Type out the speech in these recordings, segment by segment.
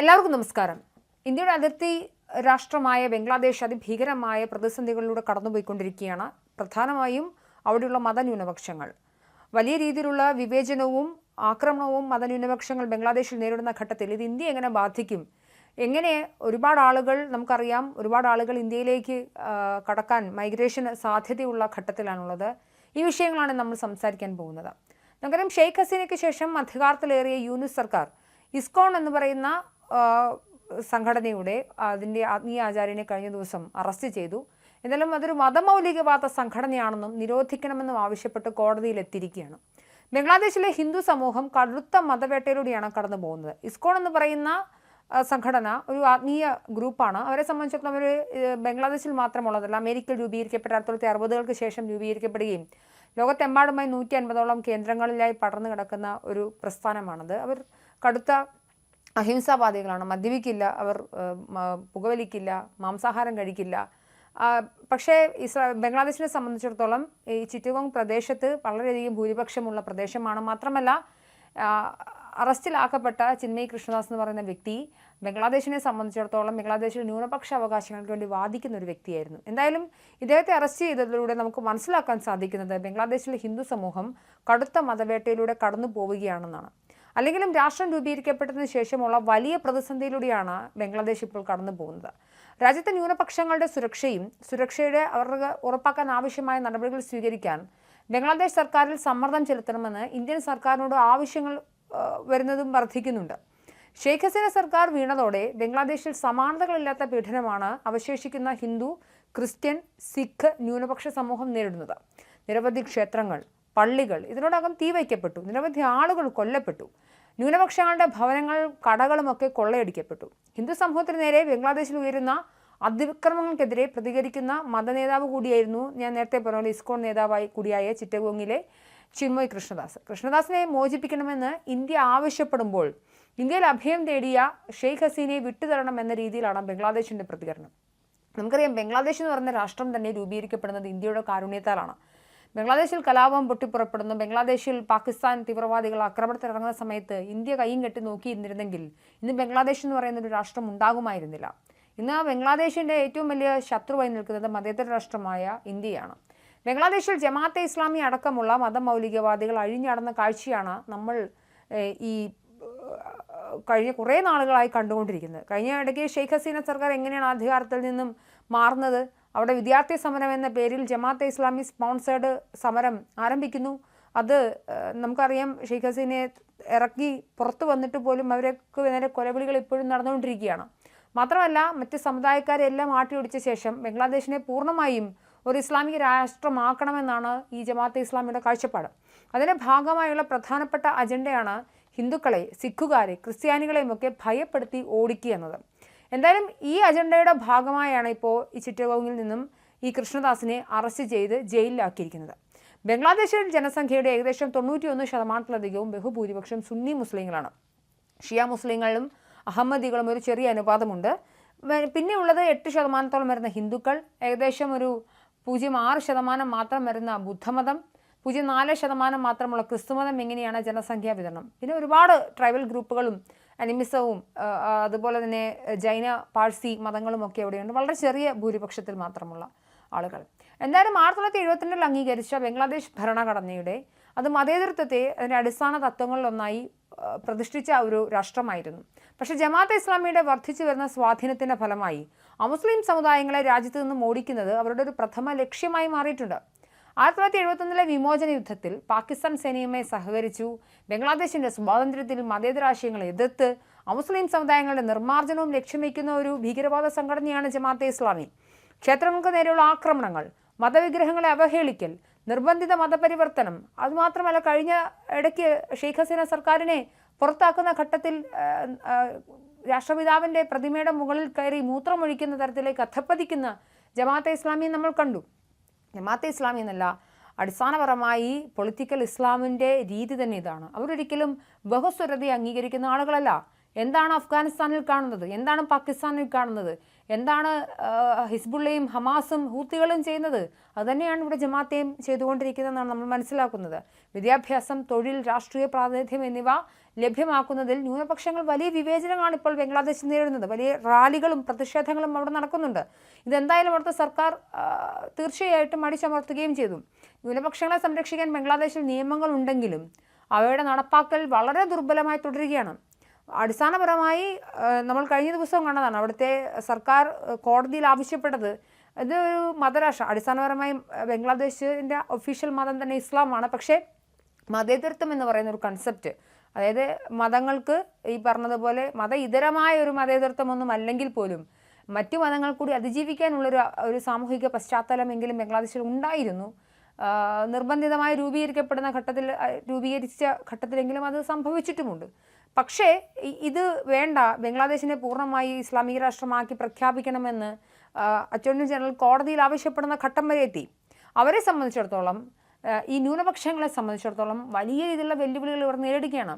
എല്ലാവർക്കും നമസ്കാരം. ഇന്ത്യയുടെ അതിർത്തി രാഷ്ട്രമായ ബംഗ്ലാദേശ് അതിഭീകരമായ പ്രതിസന്ധികളിലൂടെ കടന്നുപോയിക്കൊണ്ടിരിക്കുകയാണ്. പ്രധാനമായും അവിടെയുള്ള മതന്യൂനപക്ഷങ്ങൾ. വലിയ രീതിയിലുള്ള വിവേചനവും ആക്രമണവും മതന്യൂനപക്ഷങ്ങൾ ബംഗ്ലാദേശിൽ നേരിടുന്ന ഘട്ടത്തിൽ ഇത് ഇന്ത്യ എങ്ങനെ ബാധിക്കും? എങ്ങനെ ഒരുപാട് ആളുകൾ നമുക്കറിയാം ഒരുപാട് ആളുകൾ ഇന്ത്യയിലേക്ക് കടക്കാൻ മൈഗ്രേഷന് സാധ്യതയുള്ള ഘട്ടത്തിലാണുള്ളത്. ഈ വിഷയങ്ങളാണ് നമ്മൾ സംസാരിക്കാൻ പോകുന്നത്. നമുക്കറിയാം ഷെയ്ഖ് ഹസീനയ്ക്ക് ശേഷം അധികാരത്തിലേറിയ യൂനിസ് സർക്കാർ ഇസ്കോൺ എന്ന് പറയുന്ന സംഘടനയുടെ അതിന്റെ ആത്മീയ ആചാര്യനെ കഴിഞ്ഞ ദിവസം അറസ്റ്റ് ചെയ്തു. എന്നാലും അതൊരു മതമൗലികവാദ സംഘടനയാണെന്നും നിരോധിക്കണമെന്നും ആവശ്യപ്പെട്ട് കോടതിയിലെത്തിയിരിക്കുകയാണ്. ബംഗ്ലാദേശിലെ ഹിന്ദു സമൂഹം കടുത്ത മതവേട്ടയിലൂടെയാണ് കടന്നു പോകുന്നത്. ഇസ്കോൺ എന്ന് പറയുന്ന സംഘടന ഒരു ആത്മീയ ഗ്രൂപ്പാണ്. അവരെ സംബന്ധിച്ചിടത്തോളം അവർ ബംഗ്ലാദേശിൽ മാത്രമുള്ളതല്ല അമേരിക്കയിൽ രൂപീകരിക്കപ്പെട്ട ആയിരത്തി തൊള്ളായിരത്തി അറുപതുകൾക്ക് ശേഷം രൂപീകരിക്കപ്പെടുകയും ലോകത്തെമ്പാടുമായി നൂറ്റി അൻപതോളം കേന്ദ്രങ്ങളിലായി പടർന്നു കിടക്കുന്ന ഒരു പ്രസ്ഥാനമാണത്. അവർ കടുത്ത അഹിംസാവാദികളാണ്. മദ്യപിക്കില്ല അവർ പുകവലിക്കില്ല മാംസാഹാരം കഴിക്കില്ല. പക്ഷേ ഇസ്രാ ബംഗ്ലാദേശിനെ സംബന്ധിച്ചിടത്തോളം ഈ ചിറ്റഗോങ് പ്രദേശത്ത് വളരെയധികം ഭൂരിപക്ഷമുള്ള പ്രദേശമാണ്. മാത്രമല്ല അറസ്റ്റിലാക്കപ്പെട്ട ചിന്മയ് കൃഷ്ണദാസ് എന്ന് പറയുന്ന വ്യക്തി ബംഗ്ലാദേശിനെ സംബന്ധിച്ചിടത്തോളം ബംഗ്ലാദേശിലെ ന്യൂനപക്ഷ അവകാശങ്ങൾക്ക് വേണ്ടി വാദിക്കുന്ന ഒരു വ്യക്തിയായിരുന്നു. എന്തായാലും ഇദ്ദേഹത്തെ അറസ്റ്റ് ചെയ്തതിലൂടെ നമുക്ക് മനസ്സിലാക്കാൻ സാധിക്കുന്നത് ബംഗ്ലാദേശിലെ ഹിന്ദു സമൂഹം കടുത്ത മതവേട്ടയിലൂടെ കടന്നു പോവുകയാണെന്നാണ് അല്ലെങ്കിലും രാഷ്ട്രം രൂപീകരിക്കപ്പെട്ടതിന് ശേഷമുള്ള വലിയ പ്രതിസന്ധിയിലൂടെയാണ് ബംഗ്ലാദേശ് ഇപ്പോൾ കടന്നു പോകുന്നത്. രാജ്യത്തെ ന്യൂനപക്ഷങ്ങളുടെ സുരക്ഷയും സുരക്ഷയുടെ അവർക്ക് ഉറപ്പാക്കാൻ ആവശ്യമായ നടപടികൾ സ്വീകരിക്കാൻ ബംഗ്ലാദേശ് സർക്കാരിൽ സമ്മർദ്ദം ചെലുത്തണമെന്ന് ഇന്ത്യൻ സർക്കാരിനോട് ആവശ്യങ്ങൾ വരുന്നതും വർദ്ധിക്കുന്നുണ്ട്. ഷെയ്ഖ് ഹസീന സർക്കാർ വീണതോടെ ബംഗ്ലാദേശിൽ സമാനതകളില്ലാത്ത പീഡനമാണ് അവശേഷിക്കുന്ന ഹിന്ദു ക്രിസ്ത്യൻ സിഖ് ന്യൂനപക്ഷ സമൂഹം നേരിടുന്നത്. നിരവധി ക്ഷേത്രങ്ങൾ പള്ളികൾ ഇതിനോടകം തീവയ്ക്കപ്പെട്ടു നിരവധി ആളുകൾ കൊല്ലപ്പെട്ടു. ന്യൂനപക്ഷങ്ങളുടെ ഭവനങ്ങൾ കടകളുമൊക്കെ കൊള്ളയടിക്കപ്പെട്ടു. ഹിന്ദു സമൂഹത്തിന് നേരെ ബംഗ്ലാദേശിൽ ഉയരുന്ന അതിക്രമങ്ങൾക്കെതിരെ പ്രതികരിക്കുന്ന മതനേതാവ് കൂടിയായിരുന്നു ഞാൻ നേരത്തെ പറഞ്ഞ പോലെ ഇസ്കോൺ നേതാവായി കൂടിയായ ചിറ്റഗോങ്ങിലെ ചിന്മോയ് കൃഷ്ണദാസ്. കൃഷ്ണദാസിനെ മോചിപ്പിക്കണമെന്ന് ഇന്ത്യ ആവശ്യപ്പെടുമ്പോൾ ഇന്ത്യയിൽ അഭയം തേടിയ ഷെയ്ഖ് ഹസീനയെ വിട്ടുതരണം എന്ന രീതിയിലാണ് ബംഗ്ലാദേശിന്റെ പ്രതികരണം. നമുക്കറിയാം ബംഗ്ലാദേശ് എന്ന് പറയുന്ന രാഷ്ട്രം തന്നെ രൂപീകരിക്കപ്പെടുന്നത് ഇന്ത്യയുടെ കാരുണ്യത്താലാണ്. ബംഗ്ലാദേശിൽ കലാപം പൊട്ടിപ്പുറപ്പെടുന്നു. ബംഗ്ലാദേശിൽ പാകിസ്ഥാൻ തീവ്രവാദികൾ ആക്രമണത്തിനിറങ്ങുന്ന സമയത്ത് ഇന്ത്യ കൈയും കെട്ടി നോക്കിയിരുന്നിരുന്നെങ്കിൽ ഇന്ന് ബംഗ്ലാദേശ് എന്ന് പറയുന്ന ഒരു രാഷ്ട്രം ഉണ്ടാകുമായിരുന്നില്ല. ഇന്ന് ബംഗ്ലാദേശിന്റെ ഏറ്റവും വലിയ ശത്രുവായി നിൽക്കുന്നത് മതേതര രാഷ്ട്രമായ ഇന്ത്യയാണ്. ബംഗ്ലാദേശിൽ ജമാഅത്തെ ഇസ്ലാമി അടക്കമുള്ള മതമൗലികവാദികൾ അഴിഞ്ഞടന്ന കാഴ്ചയാണ് നമ്മൾ ഈ കഴിഞ്ഞ കുറേ നാളുകളായി കണ്ടുകൊണ്ടിരിക്കുന്നത്. കഴിഞ്ഞ ഇടയ്ക്ക് ഷെയ്ഖ് ഹസീന സർക്കാർ എങ്ങനെയാണ് അധികാരത്തിൽ നിന്നും മാറുന്നത്? അവിടെ വിദ്യാർത്ഥി സമരം എന്ന പേരിൽ ജമാഅത്തെ ഇസ്ലാമി സ്പോൺസേഡ് സമരം ആരംഭിക്കുന്നു. അത് നമുക്കറിയാം ഷെയ്ഖ് ഹസീനെ ഇറക്കി പുറത്തു വന്നിട്ട് പോലും അവർക്ക് നേരെ കൊലവിളികൾ ഇപ്പോഴും നടന്നുകൊണ്ടിരിക്കുകയാണ്. മാത്രമല്ല മറ്റ് സമുദായക്കാരെ എല്ലാം ആട്ടിയൊടിച്ച ശേഷം ബംഗ്ലാദേശിനെ പൂർണമായും ഒരു ഇസ്ലാമിക രാഷ്ട്രമാക്കണമെന്നാണ് ഈ ജമാഅത്തെ ഇസ്ലാമിയുടെ കാഴ്ചപ്പാട്. അതിന്റെ ഭാഗമായുള്ള പ്രധാനപ്പെട്ട അജണ്ടയാണ് ഹിന്ദുക്കളെ സിഖുകാരെ ക്രിസ്ത്യാനികളെയുമൊക്കെ ഭയപ്പെടുത്തി ഓടിക്കുക എന്നത്. എന്തായാലും ഈ അജണ്ടയുടെ ഭാഗമായാണ് ഇപ്പോൾ ഈ ചിറ്റഗോങ്ങിൽ നിന്നും ഈ കൃഷ്ണദാസിനെ അറസ്റ്റ് ചെയ്ത് ജയിലിലാക്കിയിരിക്കുന്നത്. ബംഗ്ലാദേശിൽ ജനസംഖ്യയുടെ ഏകദേശം തൊണ്ണൂറ്റിയൊന്ന് ശതമാനത്തിലധികവും ബഹുഭൂരിപക്ഷം സുന്നി മുസ്ലിങ്ങളാണ്. ഷിയ മുസ്ലിങ്ങളും അഹമ്മദികളും ഒരു ചെറിയ അനുപാതമുണ്ട്. പിന്നെയുള്ളത് എട്ട് ശതമാനത്തോളം വരുന്ന ഹിന്ദുക്കൾ ഏകദേശം ഒരു പൂജ്യം ആറ് ശതമാനം മാത്രം വരുന്ന ബുദ്ധമതം പൂജ്യം നാല് ശതമാനം മാത്രമുള്ള ക്രിസ്തുമതം എങ്ങനെയാണ് ജനസംഖ്യാ വിതരണം. പിന്നെ ഒരുപാട് ട്രൈബൽ ഗ്രൂപ്പുകളും അനിമിസവും അതുപോലെ തന്നെ ജൈന പാഴ്സി മതങ്ങളും ഒക്കെ അവിടെയുണ്ട് വളരെ ചെറിയ ഭൂരിപക്ഷത്തിൽ മാത്രമുള്ള ആളുകൾ. എന്തായാലും ആയിരത്തി തൊള്ളായിരത്തി എഴുപത്തിരണ്ടിൽ അംഗീകരിച്ച ബംഗ്ലാദേശ് ഭരണഘടനയുടെ അത് മതേതൃത്വത്തെ അതിന്റെ അടിസ്ഥാന തത്വങ്ങളിലൊന്നായി പ്രതിഷ്ഠിച്ച ഒരു രാഷ്ട്രമായിരുന്നു. പക്ഷെ ജമാഅത്തെ ഇസ്ലാമിയുടെ വർദ്ധിച്ചു വരുന്ന സ്വാധീനത്തിന്റെ ഫലമായി അമുസ്ലിം സമുദായങ്ങളെ രാജ്യത്ത് നിന്നും ഓടിക്കുന്നത് അവരുടെ ഒരു പ്രഥമ ലക്ഷ്യമായി മാറിയിട്ടുണ്ട്. ആയിരത്തി തൊള്ളായിരത്തി എഴുപത്തൊന്നിലെ വിമോചന യുദ്ധത്തിൽ പാകിസ്ഥാൻ സേനയുമായി സഹകരിച്ചു. ബംഗ്ലാദേശിന്റെ സ്വാതന്ത്ര്യത്തിൽ മതേതരാശയങ്ങളെ എതിർത്ത് അമുസ്ലിം സമുദായങ്ങളുടെ നിർമ്മാർജനവും ലക്ഷ്യം വയ്ക്കുന്ന ഒരു ഭീകരവാദ സംഘടനയാണ് ജമാഅത്തെ ഇസ്ലാമി. ക്ഷേത്രങ്ങൾക്ക് നേരെയുള്ള ആക്രമണങ്ങൾ മതവിഗ്രഹങ്ങളെ അവഹേളിക്കൽ നിർബന്ധിത മതപരിവർത്തനം അതുമാത്രമല്ല കഴിഞ്ഞ ഇടയ്ക്ക് ഷെയ്ഖ് ഹസീന സർക്കാരിനെ പുറത്താക്കുന്ന ഘട്ടത്തിൽ രാഷ്ട്രപിതാവിന്റെ പ്രതിമയുടെ മുകളിൽ കയറി മൂത്രമൊഴിക്കുന്ന തരത്തിലേക്ക് അധപ്പതിക്കുന്ന ജമാഅത്തെ ഇസ്ലാമിയെ നമ്മൾ കണ്ടു. ജമാഅത്തെ ഇസ്ലാമി എന്നല്ല അടിസ്ഥാനപരമായി പൊളിറ്റിക്കൽ ഇസ്ലാമിന്റെ രീതി തന്നെ ഇതാണ്. അവരൊരിക്കലും ബഹുസ്വരതയെ അംഗീകരിക്കുന്ന ആളുകളല്ല. എന്താണ് അഫ്ഗാനിസ്ഥാനിൽ കാണുന്നത്? എന്താണ് പാകിസ്ഥാനിൽ കാണുന്നത്? എന്താണ് ഹിസ്ബുള്ളയും ഹമാസും ഹൂത്തികളും ചെയ്യുന്നത്? അതുതന്നെയാണ് ഇവിടെ ജമാത്തെയും ചെയ്തുകൊണ്ടിരിക്കുന്നതെന്നാണ് നമ്മൾ മനസ്സിലാക്കുന്നത്. വിദ്യാഭ്യാസം തൊഴിൽ രാഷ്ട്രീയ പ്രാതിനിധ്യം എന്നിവ ലഭ്യമാക്കുന്നതിൽ ന്യൂനപക്ഷങ്ങൾ വലിയ വിവേചനമാണ് ഇപ്പോൾ ബംഗ്ലാദേശിൽ നേരിടുന്നത്. വലിയ റാലികളും പ്രതിഷേധങ്ങളും അവിടെ നടക്കുന്നുണ്ട്. ഇതെന്തായാലും അവിടുത്തെ സർക്കാർ തീർച്ചയായിട്ടും അടിച്ചമർത്തുകയും ചെയ്തു. ന്യൂനപക്ഷങ്ങളെ സംരക്ഷിക്കാൻ ബംഗ്ലാദേശിൽ നിയമങ്ങൾ ഉണ്ടെങ്കിലും അവയുടെ നടപ്പാക്കൽ വളരെ ദുർബലമായി തുടരുകയാണ്. അടിസ്ഥാനപരമായി നമ്മൾ കഴിഞ്ഞ ദിവസം കണ്ടതാണ് അവിടുത്തെ സർക്കാർ കോടതിയിൽ ആവശ്യപ്പെട്ടത് ഇത് ഒരു മതരാഷ്ട്രം അടിസ്ഥാനപരമായി ബംഗ്ലാദേശിന്റെ ഒഫീഷ്യൽ മതം തന്നെ ഇസ്ലാമാണ്. പക്ഷേ മതേതരത്വം എന്ന് പറയുന്ന ഒരു കൺസെപ്റ്റ് അതായത് മതങ്ങൾക്ക് ഈ പറഞ്ഞതുപോലെ മത ഇതരമായ ഒരു മതേതരത്വമൊന്നും അല്ലെങ്കിൽ പോലും മറ്റു മതങ്ങൾ കൂടി അതിജീവിക്കാനുള്ളൊരു ഒരു സാമൂഹിക പശ്ചാത്തലമെങ്കിലും ബംഗ്ലാദേശിൽ ഉണ്ടായിരുന്നു. നിർബന്ധിതമായി രൂപീകരിക്കപ്പെടുന്ന ഘട്ടത്തിൽ രൂപീകരിച്ച ഘട്ടത്തിലെങ്കിലും അത് സംഭവിച്ചിട്ടുമുണ്ട്. പക്ഷേ ഇത് വേണ്ട. ബംഗ്ലാദേശിനെ പൂർണമായി ഇസ്ലാമിക രാഷ്ട്രമാക്കി പ്രഖ്യാപിക്കണമെന്ന് അറ്റോർണി ജനറൽ കോടതിയിൽ ആവശ്യപ്പെടുന്ന ഘട്ടം വരെ എത്തി. അവരെ സംബന്ധിച്ചിടത്തോളം ഈ ന്യൂനപക്ഷങ്ങളെ സംബന്ധിച്ചിടത്തോളം വലിയ രീതിയിലുള്ള വെല്ലുവിളികൾ ഇവർ നേരിടുകയാണ്.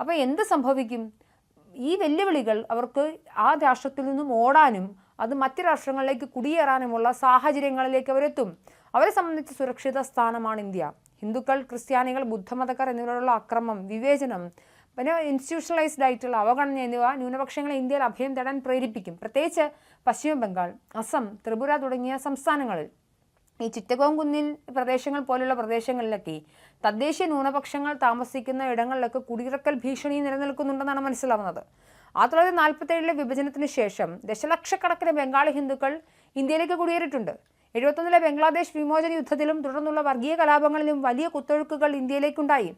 അപ്പോൾ എന്ത് സംഭവിക്കും? ഈ വെല്ലുവിളികൾ അവർക്ക് ആ രാഷ്ട്രത്തിൽ നിന്നും ഓടാനും അത് മറ്റ് രാഷ്ട്രങ്ങളിലേക്ക് കുടിയേറാനുമുള്ള സാഹചര്യങ്ങളിലേക്ക് അവരെത്തും. അവരെ സംബന്ധിച്ച് സുരക്ഷിത സ്ഥാനമാണ് ഇന്ത്യ. ഹിന്ദുക്കൾ ക്രിസ്ത്യാനികൾ ബുദ്ധമതക്കാർ എന്നിവരോടുള്ള അക്രമം വിവേചനം പിന്നെ ഇൻസ്റ്റിറ്റ്യൂഷണലൈസ്ഡ് ആയിട്ടുള്ള അവഗണന എന്നിവ ന്യൂനപക്ഷങ്ങളെ ഇന്ത്യയിൽ അഭയം തേടാൻ പ്രേരിപ്പിക്കും. പ്രത്യേകിച്ച് പശ്ചിമ ബംഗാൾ അസം ത്രിപുര തുടങ്ങിയ സംസ്ഥാനങ്ങളിൽ. ഈ ചിറ്റകോം കുന്നിൻ പ്രദേശങ്ങൾ പോലുള്ള പ്രദേശങ്ങളിലൊക്കെ തദ്ദേശീയ ന്യൂനപക്ഷങ്ങൾ താമസിക്കുന്ന ഇടങ്ങളിലൊക്കെ കുടിയിറക്കൽ ഭീഷണി നിലനിൽക്കുന്നുണ്ടെന്നാണ് മനസ്സിലാവുന്നത്. ആയിരത്തി തൊള്ളായിരത്തി നാൽപ്പത്തേഴിലെ വിഭജനത്തിന് ശേഷം ദശലക്ഷക്കണക്കിന് ബംഗാളി ഹിന്ദുക്കൾ ഇന്ത്യയിലേക്ക് കുടിയേറിയിട്ടുണ്ട്. എഴുപത്തൊന്നിലെ ബംഗ്ലാദേശ് വിമോചന യുദ്ധത്തിലും തുടർന്നുള്ള വർഗീയ കലാപങ്ങളിലും വലിയ കുത്തൊഴുക്കുകൾ ഇന്ത്യയിലേക്കുണ്ടായി.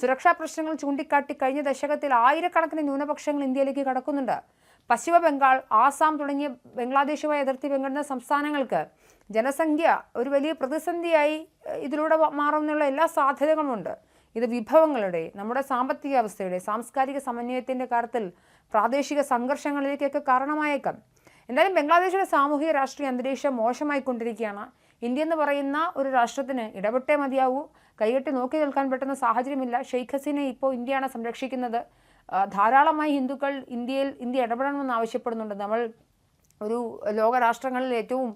സുരക്ഷാ പ്രശ്നങ്ങൾ ചൂണ്ടിക്കാട്ടി കഴിഞ്ഞ ദശകത്തിൽ ആയിരക്കണക്കിന് ന്യൂനപക്ഷങ്ങൾ ഇന്ത്യയിലേക്ക് കടക്കുന്നുണ്ട്. പശ്ചിമ ബംഗാൾ ആസാം തുടങ്ങിയ ബംഗ്ലാദേശുമായി അതിർത്തി പങ്കിടുന്ന സംസ്ഥാനങ്ങൾക്ക് ജനസംഖ്യ ഒരു വലിയ പ്രതിസന്ധിയായി ഇതിലൂടെ മാറുമെന്നുള്ള എല്ലാ സാധ്യതകളുമുണ്ട്. ഇത് വിഭവങ്ങളുടെ നമ്മുടെ സാമ്പത്തിക അവസ്ഥയുടെ സാംസ്കാരിക സമന്വയത്തിന്റെ കാര്യത്തിൽ പ്രാദേശിക സംഘർഷങ്ങളിലേക്കൊക്കെ കാരണമായേക്കാം. എന്തായാലും ബംഗ്ലാദേശിലെ സാമൂഹിക രാഷ്ട്രീയ അന്തരീക്ഷം മോശമായിക്കൊണ്ടിരിക്കുകയാണ്. ഇന്ത്യ എന്ന് പറയുന്ന ഒരു രാഷ്ട്രത്തിന് ഇടപെട്ടേ മതിയാവൂ. കൈകെട്ടി നോക്കി നിൽക്കാൻ പറ്റുന്ന സാഹചര്യമില്ല. ഷെയ്ഖ് ഹസീനെ ഇപ്പോൾ ഇന്ത്യയാണ് സംരക്ഷിക്കുന്നത്. ധാരാളമായി ഹിന്ദുക്കൾ ഇന്ത്യയിൽ ഇന്ത്യ ഇടപെടണമെന്ന് ആവശ്യപ്പെടുന്നുണ്ട്. നമ്മൾ ഒരു ലോകരാഷ്ട്രങ്ങളിൽ ഏറ്റവും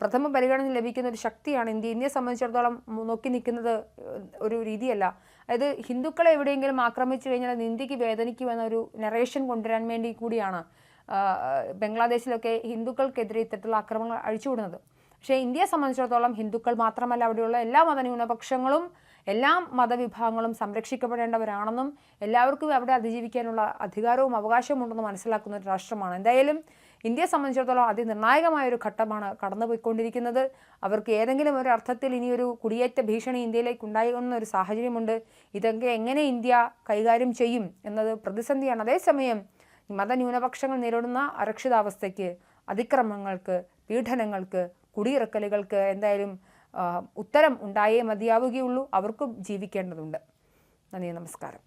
പ്രഥമ പരിഗണന ലഭിക്കുന്ന ഒരു ശക്തിയാണ് ഇന്ത്യ. ഇന്ത്യയെ സംബന്ധിച്ചിടത്തോളം നോക്കി നിൽക്കുന്നത് ഒരു രീതിയല്ല. അതായത് ഹിന്ദുക്കളെ എവിടെയെങ്കിലും ആക്രമിച്ചു കഴിഞ്ഞാൽ അത് ഇന്ത്യയ്ക്ക് വേദനിക്കുമെന്ന ഒരു നറേഷൻ കൊണ്ടുവരാൻ വേണ്ടി കൂടിയാണ് ബംഗ്ലാദേശിലൊക്കെ ഹിന്ദുക്കൾക്കെതിരെ ഇത്തരത്തിലുള്ള ആക്രമണങ്ങൾ അഴിച്ചുവിടുന്നത്. പക്ഷേ ഇന്ത്യയെ സംബന്ധിച്ചിടത്തോളം ഹിന്ദുക്കൾ മാത്രമല്ല അവിടെയുള്ള എല്ലാ മതന്യൂനപക്ഷങ്ങളും എല്ലാ മതവിഭാഗങ്ങളും സംരക്ഷിക്കപ്പെടേണ്ടവരാണെന്നും എല്ലാവർക്കും അവിടെ അതിജീവിക്കാനുള്ള അധികാരവും അവകാശവും ഉണ്ടെന്ന് മനസ്സിലാക്കുന്ന ഒരു രാഷ്ട്രമാണ്. എന്തായാലും ഇന്ത്യയെ സംബന്ധിച്ചിടത്തോളം അതിനിർണായകമായ ഒരു ഘട്ടമാണ് കടന്നുപോയിക്കൊണ്ടിരിക്കുന്നത്. അവർക്ക് ഏതെങ്കിലും ഒരു അർത്ഥത്തിൽ ഇനിയൊരു കുടിയേറ്റ ഭീഷണി ഇന്ത്യയിലേക്ക് ഉണ്ടാകുന്ന ഒരു സാഹചര്യമുണ്ട്. ഇതൊക്കെ എങ്ങനെ ഇന്ത്യ കൈകാര്യം ചെയ്യും എന്നത് പ്രതിസന്ധിയാണ്. അതേസമയം മതന്യൂനപക്ഷങ്ങൾ നേരിടുന്ന അരക്ഷിതാവസ്ഥയ്ക്ക് അതിക്രമങ്ങൾക്ക് പീഡനങ്ങൾക്ക് കുടിയിറക്കലുകൾക്ക് എന്തായാലും ഉത്തരം ഉണ്ടായേ മതിയാവുകയുള്ളൂ. അവർക്കും ജീവിക്കേണ്ടതുണ്ട്. നന്ദി നമസ്കാരം.